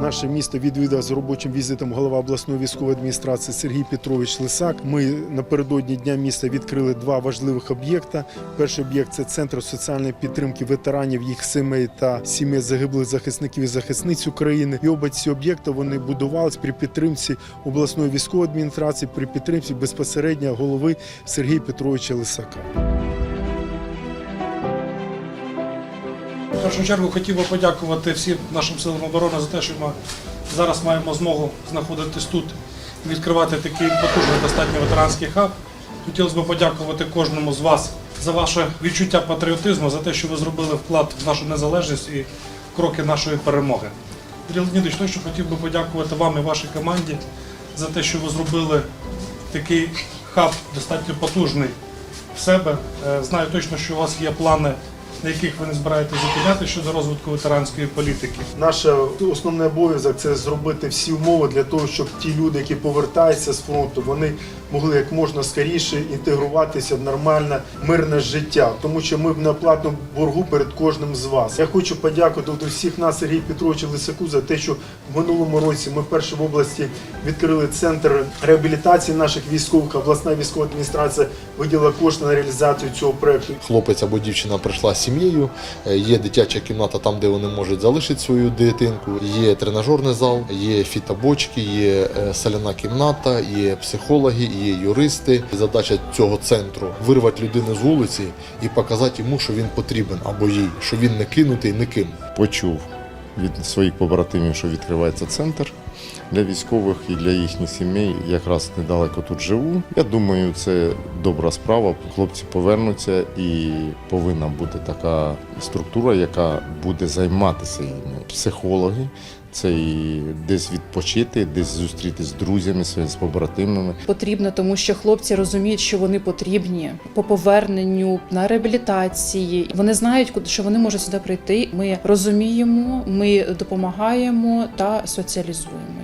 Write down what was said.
Наше місто відвідав з робочим візитом голова обласної військової адміністрації Сергій Петрович Лисак. Ми напередодні дня міста відкрили два важливих об'єкта. Перший об'єкт це центр соціальної підтримки ветеранів, їх сімей та сімей загиблих захисників і захисниць України. І оба ці об'єкти вони будувалися при підтримці обласної військової адміністрації, при підтримці безпосередньо голови Сергія Петровича Лисака. В першу чергу хотів би подякувати всім нашим силам оборони за те, що ми зараз маємо змогу знаходитись тут відкривати такий потужний достатньо ветеранський хаб. Хотілося б подякувати кожному з вас за ваше відчуття патріотизму, за те, що ви зробили вклад в нашу незалежність і кроки нашої перемоги. Андрій Леонідович, точно хотів би подякувати вам і вашій команді за те, що ви зробили такий хаб достатньо потужний в себе. Е, Знаю точно, що у вас є плани, на яких ви не збираєтесь зупиняти щодо розвитку ветеранської політики. Наш основний обов'язок це зробити всі умови для того, щоб ті люди, які повертаються з фронту, вони могли як можна скоріше інтегруватися в нормальне мирне життя, тому що ми в неоплатному боргу перед кожним з вас. Я хочу подякувати до всіх нас, Сергію Петровичу Лисаку, за те, що в минулому році ми перші в області відкрили центр реабілітації наших військових. Обласна військова адміністрація виділила кошти на реалізацію цього проекту. Хлопець або дівчина прийшла з сім'єю, е, є дитяча кімната там, де вони можуть залишити свою дитинку, є тренажерний зал, є фітобочки, є е, соляна кімната, є психологи, є юристи. Задача цього центру вирвати людину з вулиці і показати йому, що він потрібен або їй, що він не кинутий ніким. почув від своїх побратимів, що відкривається центр для військових і для їхніх сімей. Якраз недалеко тут живу. Я думаю, це добра справа. Хлопці повернуться і повинна бути така структура, яка буде займатися їм. Психологи. Це і десь відпочити, десь зустрітися з друзями, своїми з побратимами. Потрібно, тому що хлопці розуміють, що вони потрібні по поверненню на реабілітації. Вони знають, куди що вони можуть сюди прийти. Ми розуміємо, ми допомагаємо та соціалізуємо.